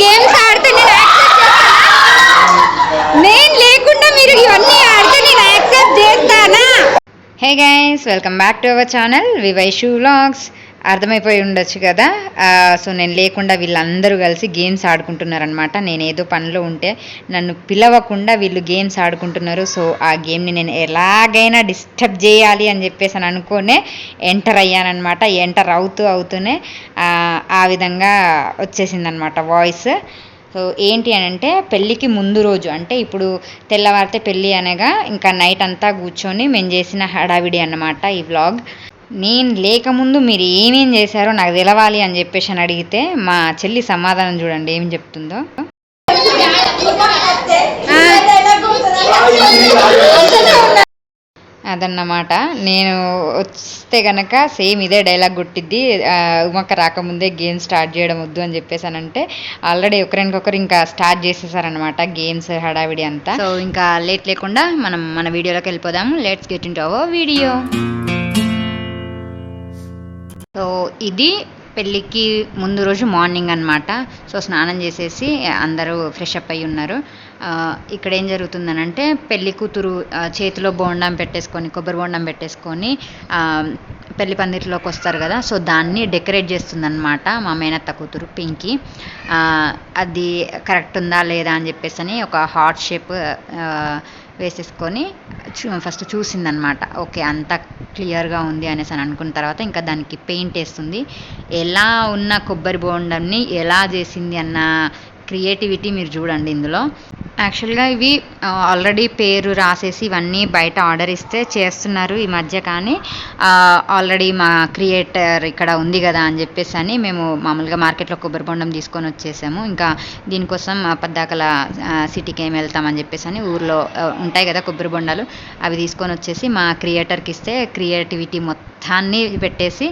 Games ఆడితే నేను accept నేను లేకుండా మీరు ఇవన్నీ ఆడితే నేను యాక్సెప్ట్ చేస్తానా? Hey guys welcome back to our channel వివైషు vlogs అర్థమైపోయి ఉండొచ్చు కదా. సో నేను లేకుండా వీళ్ళందరూ కలిసి గేమ్స్ ఆడుకుంటున్నారనమాట నేను ఏదో పనిలో ఉంటే నన్ను పిలవకుండా వీళ్ళు గేమ్స్ ఆడుకుంటున్నారు. సో ఆ గేమ్ని నేను ఎలాగైనా డిస్టర్బ్ చేయాలి అని చెప్పేసి అని అనుకునే ఎంటర్ అయ్యానమాట ఎంటర్ అవుతూ అవుతూనే ఆ, ఆ విధంగా వచ్చేసిందనమాట వాయిస్. సో ఏంటి అని అంటే పెళ్ళికి ముందు రోజు అంటే ఇప్పుడు తెల్లవారితే పెళ్ళి అనగా ఇంకా నైట్ అంతా కూర్చొని మేము చేసిన హడావిడి అన్నమాట ఈ వ్లాగ్. నేను లేకముందు మీరు ఏమేం చేశారో నాకు తెలవాలి అని చెప్పేసి అని అడిగితే మా చెల్లి సమాధానం చూడండి ఏం చెప్తుందో. అదన్నమాట. నేను వస్తే కనుక సేమ్ ఇదే డైలాగ్ కొట్టిద్ది ఉమక్క రాకముందే గేమ్ స్టార్ట్ చేయడం వద్దు అని చెప్పేసానంటే ఆల్రెడీ ఒకరికొకరు ఇంకా స్టార్ట్ చేసేసారనమాట గేమ్స్ హడావిడి అంతా. సో ఇంకా లేట్ లేకుండా మనం మన వీడియోలోకి వెళ్ళిపోదాము. Let's get in our video so ఇది పెళ్ళికి ముందు రోజు మార్నింగ్ అనమాట సో స్నానం చేసేసి అందరూ ఫ్రెష్ అప్ అయి ఉన్నారు. ఇక్కడ ఏం జరుగుతుందనంటే పెళ్ళి కూతురు చేతిలో బోండం పెట్టేసుకొని కొబ్బరి బోండం పెట్టేసుకొని పెళ్ళి పందిరిలోకి వస్తారు కదా. సో దాన్ని డెకరేట్ చేస్తుందన్నమాట మా మేనత్త కూతురు పింకి. అది కరెక్ట్ ఉందా లేదా అని చెప్పేసి అని ఒక హార్ట్ షేప్ వేసేసుకొని చూ ఫస్ట్ చూసిందనమాట. ఓకే అంత క్లియర్గా ఉంది అనేసి అని అనుకున్న తర్వాత ఇంకా దానికి పెయింట్ వేస్తుంది. ఎలా ఉన్న కొబ్బరి బోండంని ఎలా చేసింది అన్న క్రియేటివిటీ మీరు చూడండి ఇందులో. యాక్చువల్గా ఇవి ఆల్రెడీ పేరు రాసేసి ఇవన్నీ బయట ఆర్డర్ ఇస్తే చేస్తున్నారు ఈ మధ్య కానీ ఆల్రెడీ మా క్రియేటర్ ఇక్కడ ఉంది కదా అని చెప్పేసి అని మేము మామూలుగా మార్కెట్లో కొబ్బరి బొండం తీసుకొని వచ్చేసాము. ఇంకా దీనికోసం పద్దాకల సిటీకి ఏమి వెళ్తామని చెప్పేసి అని ఊర్లో ఉంటాయి కదా కొబ్బరి బొండాలు అవి తీసుకొని వచ్చేసి మా క్రియేటర్కి ఇస్తే క్రియేటివిటీ మొత్తాన్ని పెట్టేసి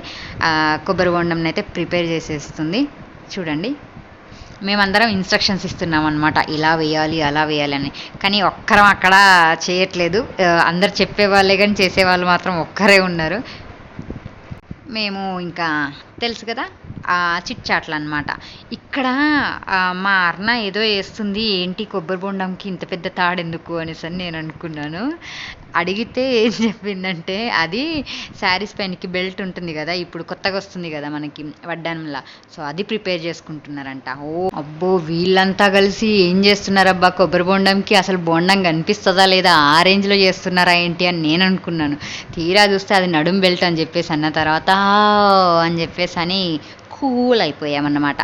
కొబ్బరి బొండంని అయితే ప్రిపేర్ చేసేస్తుంది. చూడండి. మేమందరం ఇన్స్ట్రక్షన్స్ ఇస్తున్నాం అనమాట ఇలా వేయాలి అలా వేయాలి అని. కానీ ఒక్కరం అక్కడ చేయట్లేదు. అందరు చెప్పేవాళ్ళే కానీ చేసేవాళ్ళు మాత్రం ఒక్కరే ఉన్నారు. మేము ఇంకా తెలుసు కదా? చిట్ చాట్లు అనమాట ఇక్కడ మా అర్ణ ఏదో వేస్తుంది ఏంటి కొబ్బరి బొండంకి ఇంత పెద్ద తాడెందుకు? అనేసి అని నేను అనుకున్నాను. అడిగితే ఏం చెప్పిందంటే అది శారీస్ పైనకి బెల్ట్ ఉంటుంది కదా ఇప్పుడు కొత్తగా వస్తుంది కదా మనకి వడ్డానంలా. సో అది ప్రిపేర్ చేసుకుంటున్నారంట. ఓ అబ్బో వీళ్ళంతా కలిసి ఏం చేస్తున్నారబ్బా? కొబ్బరి బొండంకి అసలు బొండం కనిపిస్తుందా లేదా? ఆ రేంజ్లో చేస్తున్నారా ఏంటి అని నేను అనుకున్నాను. తీరా చూస్తే అది నడుం బెల్ట్ అని చెప్పేసి అన్న తర్వాత అని చెప్పేసి అని కూల్ అయిపోయామన్నమాట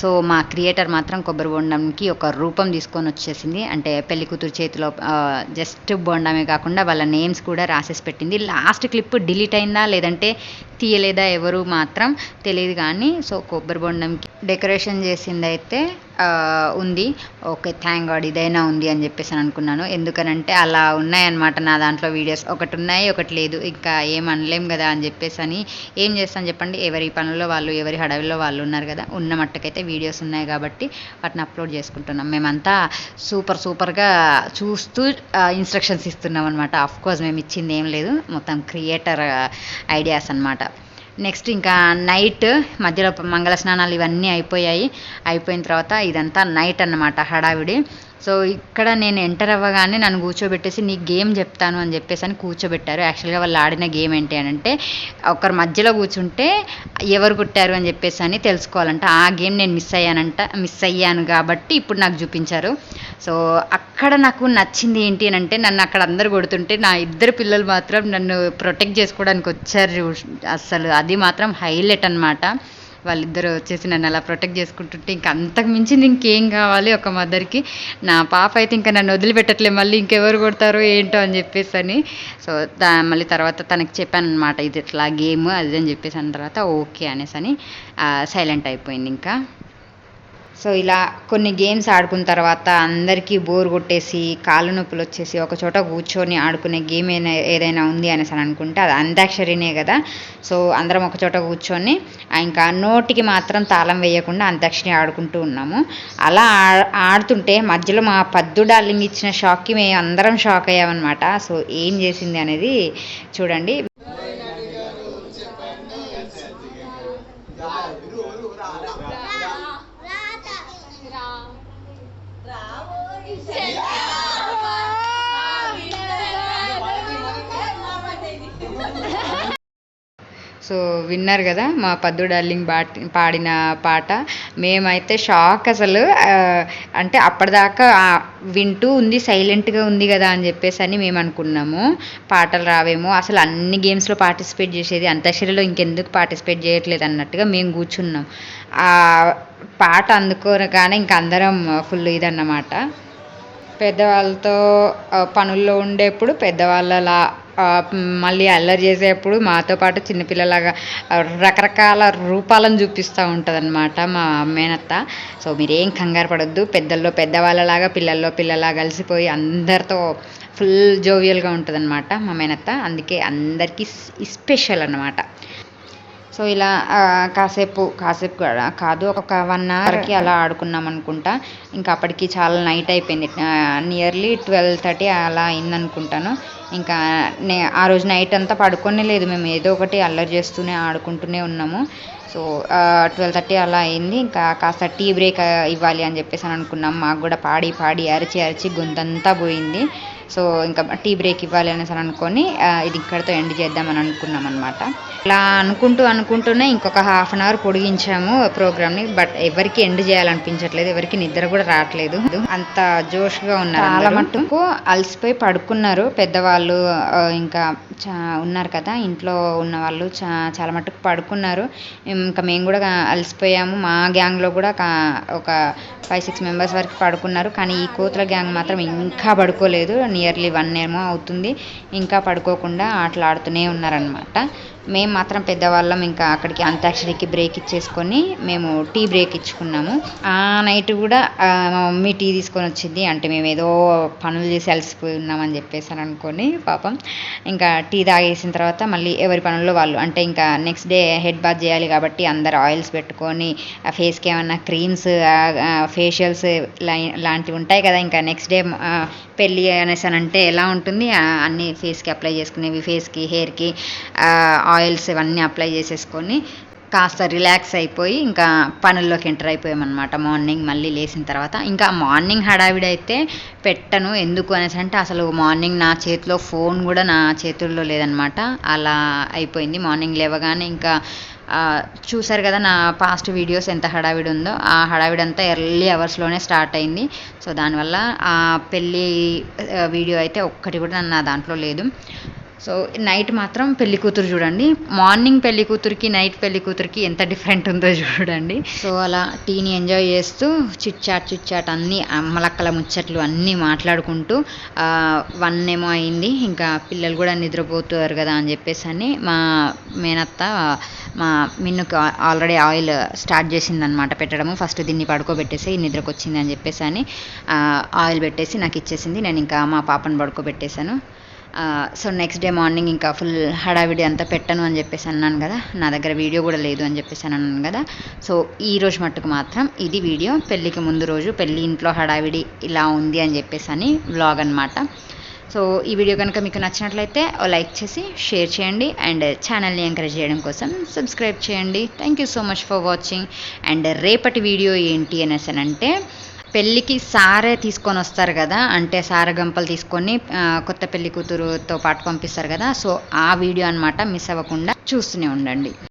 సో మా క్రియేటర్ మాత్రం కొబ్బరి బొండంకి ఒక రూపం తీసుకొని వచ్చేసింది. అంటే పెళ్ళి కూతురు చేతిలో జస్ట్ బొండమే కాకుండా వాళ్ళ నేమ్స్ కూడా రాసేసి పెట్టింది. లాస్ట్ క్లిప్ డిలీట్ అయిందా లేదంటే తీయలేదా ఎవరు మాత్రం తెలియదు కానీ సో కొబ్బరి బొండంకి డెకరేషన్ చేసింది అయితే ఉంది. ఓకే థ్యాంక్ గాడ్ ఇదైనా ఉంది అని చెప్పేసి అని అనుకున్నాను. ఎందుకనంటే అలా ఉన్నాయన్నమాట నా దాంట్లో వీడియోస్ ఒకటి ఉన్నాయి ఒకటి లేదు. ఇంకా ఏం అనలేం కదా అని చెప్పేసి అని ఏం చేస్తాను చెప్పండి? ఎవరి పనుల్లో వాళ్ళు ఎవరి హడవిలో వాళ్ళు ఉన్నారు కదా ఉన్న మట్టుకైతే వీడియోస్ ఉన్నాయి కాబట్టి వాటిని అప్లోడ్ చేసుకుంటున్నాం. మేమంతా సూపర్ సూపర్గా చూస్తూ ఇన్స్ట్రక్షన్స్ ఇస్తున్నాం అనమాట కోర్స్ మేము ఇచ్చింది ఏం లేదు. మొత్తం క్రియేటర్ ఐడియాస్ అనమాట నెక్స్ట్ ఇంకా నైట్ మధ్యలో మంగళ స్నానాలు ఇవన్నీ అయిపోయాయి. అయిపోయిన తర్వాత ఇదంతా నైట్ అన్నమాట హడావిడి. సో ఇక్కడ నేను ఎంటర్ అవ్వగానే నన్ను కూర్చోబెట్టేసి నీ గేమ్ చెప్తాను అని చెప్పేసి అని కూర్చోబెట్టారు. యాక్చువల్గా వాళ్ళు ఆడిన గేమ్ ఏంటి అని అంటే ఒకరి మధ్యలో కూర్చుంటే ఎవరు కొట్టారు అని చెప్పేసి అని తెలుసుకోవాలంట. ఆ గేమ్ నేను మిస్ అయ్యానంట మిస్ అయ్యాను కాబట్టి ఇప్పుడు నాకు చూపించారు. సో అక్కడ నాకు నచ్చింది ఏంటి అని అంటే నన్ను అక్కడ అందరు కొడుతుంటే నా ఇద్దరు పిల్లలు మాత్రం నన్ను ప్రొటెక్ట్ చేసుకోవడానికి వచ్చారు చూ- అస్సలు అది మాత్రం హైలైట్ అనమాట వాళ్ళిద్దరు వచ్చేసి నన్ను అలా ప్రొటెక్ట్ చేసుకుంటుంటే ఇంకా అంతకు మించింది ఇంకేం కావాలి ఒక మదర్కి నా పాప అయితే ఇంకా నన్ను వదిలిపెట్టట్లే మళ్ళీ ఇంకెవరు కొడతారో ఏంటో అని చెప్పేసి అని. సో దా మళ్ళీ తర్వాత తనకి చెప్పాను అనమాట ఇది ఇట్లా గేమ్ అది అని చెప్పేసి అన్న తర్వాత ఓకే అనేసి అని సైలెంట్ అయిపోయింది ఇంకా. సో ఇలా కొన్ని గేమ్స్ ఆడుకున్న తర్వాత అందరికీ బోర్ కొట్టేసి కాళ్ళు నొప్పులు వచ్చేసి ఒక చోట కూర్చొని ఆడుకునే గేమ్ ఏదైనా ఏదైనా ఉంది అనేసి అని అనుకుంటే అది అంత్యాక్షరినే కదా. సో అందరం ఒక చోట కూర్చొని ఇంకా నోటికి మాత్రం తాళం వేయకుండా అంత్యాక్షరి ఆడుకుంటూ ఉన్నాము. అలా ఆడుతుంటే మధ్యలో మా పద్దు డార్లింగ్ ఇచ్చిన షాక్కి మేము అందరం షాక్ అయ్యామన్నమాట. సో ఏం చేసింది అనేది చూడండి. సో విన్నారు కదా మా పద్దు డార్లింగ్ పాడిన పాట. మేమైతే షాక్ అసలు అంటే అప్పటిదాకా వింటూ ఉంది సైలెంట్గా ఉంది కదా అని చెప్పేసి అని మేము అనుకున్నాము పాటలు రావేమో అసలు అన్ని గేమ్స్లో పార్టిసిపేట్ చేసేది అంతక్షరిలో ఇంకెందుకు పార్టిసిపేట్ చేయట్లేదు అన్నట్టుగా మేము కూర్చున్నాం. ఆ పాట అందుకోగానే ఇంక అందరం ఫుల్ ఇదన్నమాట. పెద్దవాళ్ళతో పనుల్లో ఉండేప్పుడు పెద్దవాళ్ళలా మళ్ళీ అల్లరి చేసేప్పుడు మాతో పాటు చిన్నపిల్లలాగా రకరకాల రూపాలను చూపిస్తూ ఉంటుంది మా మేనత్త. సో మీరేం కంగారు పడొద్దు. పెద్దల్లో పెద్దవాళ్ళలాగా పిల్లల్లో పిల్లలా కలిసిపోయి అందరితో ఫుల్ జోవియల్గా ఉంటుంది మా మేనత్త. అందుకే అందరికీ స్పెషల్ అనమాట సో ఇలా కాసేపు కాసేపు కూడా కాదు ఒక వన్ అవర్కి అలా ఆడుకున్నాం అనుకుంటా. ఇంకా అప్పటికి చాలా నైట్ అయిపోయింది. నియర్లీ ట్వెల్వ్ థర్టీ అలా అయిందనుకుంటాను. ఇంకా నే ఆ రోజు నైట్ అంతా పడుకోనే లేదు. మేము ఏదో ఒకటి అల్లరి చేస్తూనే ఆడుకుంటూనే ఉన్నాము. సో ట్వెల్వ్ థర్టీ అలా అయింది. ఇంకా కాస్త టీ బ్రేక్ ఇవ్వాలి అని చెప్పేసి అని అనుకున్నాం. మాకు కూడా పాడి పాడి అరిచి అరిచి గొంతంతా పోయింది. సో ఇంకా టీ బ్రేక్ ఇవ్వాలి అనేసి అని అనుకొని ఇది ఇక్కడితో ఎండ్ చేద్దామని అనుకున్నాం అనమాట ఇలా అనుకుంటూ అనుకుంటూనే ఇంకొక హాఫ్ అన్ అవర్ పొడిగించాము ప్రోగ్రామ్ని బట్ ఎవరికి ఎండ్ చేయాలనిపించట్లేదు ఎవరికి నిద్ర కూడా రావట్లేదు. అంత జోష్గా ఉన్నారు చాలా మట్టుకు అలసిపోయి పడుకున్నారు పెద్దవాళ్ళు ఇంకా చా ఉన్నారు కదా ఇంట్లో ఉన్న వాళ్ళు చా చాలా మట్టుకు పడుకున్నారు. ఇంకా మేము కూడా అలసిపోయాము. మా గ్యాంగ్లో కూడా ఒక ఫైవ్ సిక్స్ మెంబర్స్ వరకు పడుకున్నారు. కానీ ఈ కోతుల గ్యాంగ్ మాత్రం ఇంకా పడుకోలేదు. నియర్లీ వన్ ఏమో అవుతుంది. ఇంకా పడుకోకుండా ఆటలాడుతూనే ఉన్నారనమాట మేము మాత్రం పెద్దవాళ్ళం ఇంకా అక్కడికి అంత్యాక్షరికి బ్రేక్ ఇచ్చేసుకొని మేము టీ బ్రేక్ ఇచ్చుకున్నాము. ఆ నైట్ కూడా మా మమ్మీ టీ తీసుకొని వచ్చింది. అంటే మేము ఏదో పనులు చేసి అలసిపోయిన్నామని చెప్పేసి అని అనుకొని పాపం. ఇంకా టీ తాగేసిన తర్వాత మళ్ళీ ఎవరి పనుల్లో వాళ్ళు అంటే ఇంకా నెక్స్ట్ డే హెడ్ బాత్ చేయాలి కాబట్టి అందరు ఆయిల్స్ పెట్టుకొని ఫేస్కి ఏమన్నా క్రీమ్స్ ఫేషియల్స్ లాంటివి ఉంటాయి కదా ఇంకా నెక్స్ట్ డే పెళ్ళి అనేసి అని అంటే ఎలా ఉంటుంది? అన్ని ఫేస్కి అప్లై చేసుకునేవి ఫేస్కి హెయిర్కి ఆయిల్స్ ఇవన్నీ అప్లై చేసేసుకొని కాస్త రిలాక్స్ అయిపోయి ఇంకా పనుల్లోకి ఎంటర్ అయిపోయామన్నమాట. మార్నింగ్ మళ్ళీ లేచిన తర్వాత. ఇంకా మార్నింగ్ హడావిడి అయితే పెట్టను. ఎందుకు అనేసి అంటే అసలు మార్నింగ్ నా చేతిలో ఫోన్ కూడా నా చేతుల్లో లేదనమాట అలా అయిపోయింది. మార్నింగ్ లేవగానే ఇంకా చూసారు కదా నా పాస్ట్ వీడియోస్ ఎంత హడావిడి ఉందో. ఆ హడావిడి అంతా ఎర్లీ అవర్స్లోనే స్టార్ట్ అయింది. సో దానివల్ల ఆ పెళ్ళి వీడియో అయితే ఒక్కటి కూడా నా దాంట్లో లేదు. సో నైట్ మాత్రం పెళ్ళి కూతురు చూడండి. మార్నింగ్ పెళ్ళి కూతురికి నైట్ పెళ్ళి కూతురికి ఎంత డిఫరెంట్ ఉందో చూడండి. సో అలా టీని ఎంజాయ్ చేస్తూ చిట్ చాట్ చిట్ చాట్ అన్నీ అమ్మలక్కల ముచ్చట్లు అన్నీ మాట్లాడుకుంటూ వన్ ఏమో అయింది. ఇంకా పిల్లలు కూడా నిద్రపోతున్నారు కదా అని చెప్పేసి అని మా మేనత్త మా మిన్నుకి ఆల్రెడీ ఆయిల్ స్టార్ట్ చేసిందనమాట పెట్టడము. ఫస్ట్ దీన్ని పడుకోబెట్టేసి నిద్రకు వచ్చింది అని చెప్పేసి అని ఆయిల్ పెట్టేసి నాకు ఇచ్చేసింది. నేను ఇంకా మా పాపను పడుకోబెట్టేశాను. సో నెక్స్ట్ డే మార్నింగ్ ఇంకా ఫుల్ హడావిడి అంతా పెట్టను అని చెప్పేసి అన్నాను కదా. నా దగ్గర వీడియో కూడా లేదు అని చెప్పేసి అన్నాను కదా. సో ఈ రోజు మట్టుకు మాత్రం ఇది వీడియో పెళ్ళికి ముందు రోజు పెళ్ళి ఇంట్లో హడావిడి ఇలా ఉంది అని చెప్పేసి అని వ్లాగ్ అనమాట సో ఈ వీడియో కనుక మీకు నచ్చినట్లయితే లైక్ చేసి షేర్ చేయండి అండ్ ఛానల్ని ఎంకరేజ్ చేయడం కోసం సబ్స్క్రైబ్ చేయండి. Thank you so much for watching and రేపటి వీడియో ఏంటి అనేసి అంటే పెళ్ళికి సారే తీసుకొని వస్తారు కదా అంటే సార గంపలు తీసుకొని కొత్త పెళ్ళి కూతురుతో పాటు పంపిస్తారు కదా సో ఆ వీడియో అన్నమాట మిస్ అవ్వకుండా చూస్తూనే ఉండండి.